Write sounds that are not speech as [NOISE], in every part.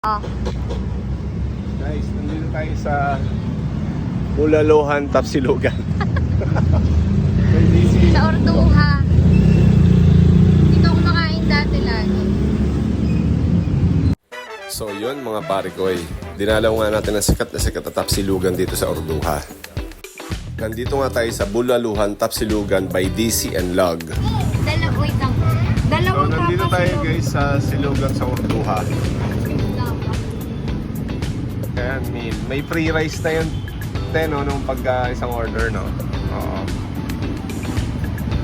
Oh. Guys, nandito tayo sa Bulalohan, DC. [LAUGHS] Sa Orduha. Dito ako makain dati lagi. So yun mga pare ko eh. Dinalaw nga natin ang sikat na sikat na Tapsilugan dito sa Orduha. Nandito nga tayo sa Bulaluhan, Tapsilugan by DC and Log. Dalawa, wait lang. So Dalawang nandito tapas tayo guys sa Silugan sa Orduha. Ayan, may, may free rice na yun. Te, no, nung pagka isang order, no? Oo.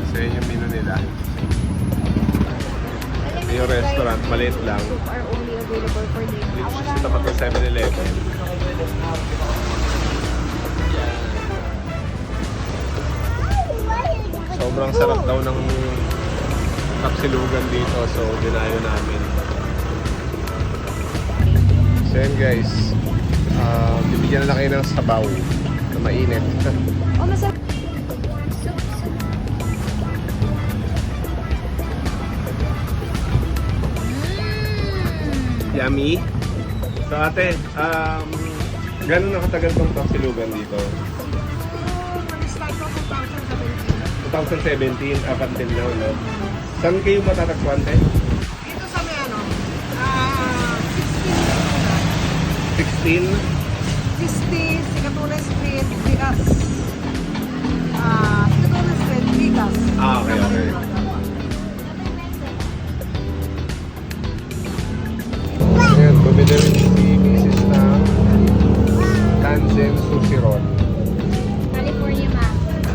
So yun yung menu nila. Yung restaurant, maliit lang. Are only available for day. Dito sa tapat ng 7-Eleven. Sobrang sarap daw ng kapsilugan dito. So, dinayo namin. So, yun guys. Uh, bibigyan na lang kayo ng sabaw na mainit. Oh, masarap. Mm. Yummy. So, ate, um, gano'n na katagal tong kapsilugan dito? 2017 up until now, no? Saan kayo matatagpuan, te? 16? 60, Sikatunan Street, Bigas. Ah, Sikatunan Street, Bigas. Ah, okay, okay. Ayan, bumili rin si Mrs. ng Tanzen Sushi Roll. California ma.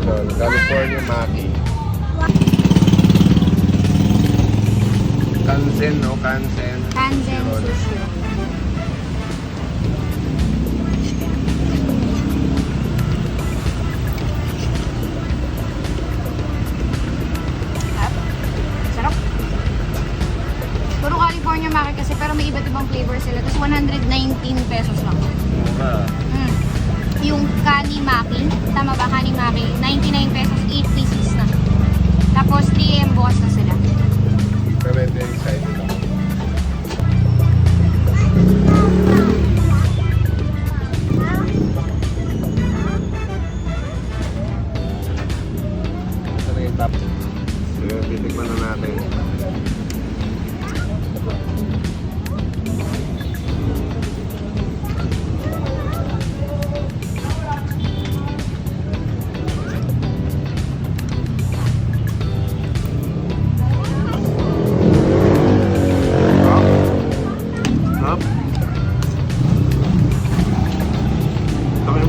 Yun, California Maki. Kanzen, no? Kanzen. Kanzen Roll. sushi. Sarap. California maki kasi pero may iba't ibang flavor sila. Tapos 119 pesos lang. Mura. Mm. Yung kani maki, tama ba kani maki? 99 pesos, 8 pieces na. Tapos 3 m bukas na sila. Pero ito yung excited ako. Ito na yung top. So yun, titikman na natin.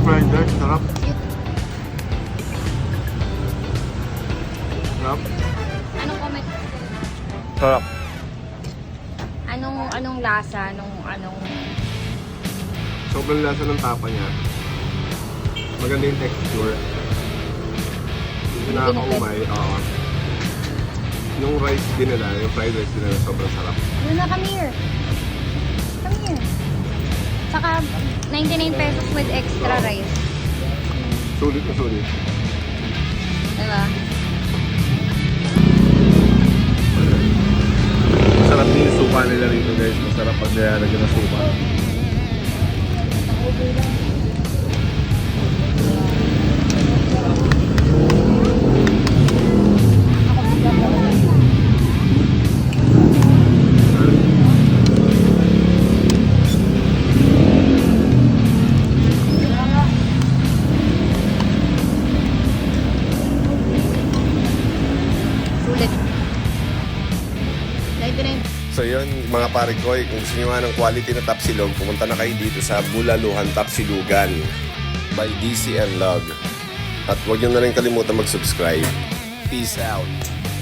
Fried rice, sarap. Sarap. Anong comment? Sarap. Anong anong lasa? Anong anong Sobrang lasa ng tapa niya. Maganda yung texture. Hindi nakakaumay. Oo. Yung rice din nila, yung fried rice din nila, sobrang sarap. Ano na, come here. Come here. Saka 99 pesos with extra rice. Sulit na sulit. Diba? Masarap din yung suka nila rito guys. Masarap pag nilalagyan ng suka. Sulit. 99 So yun, mga pare ko, eh, kung gusto nyo ng quality na tapsilog, pumunta na kayo dito sa Bulaluhan Tapsilugan by DC and Log. At huwag nyo na rin kalimutan mag-subscribe. Peace out!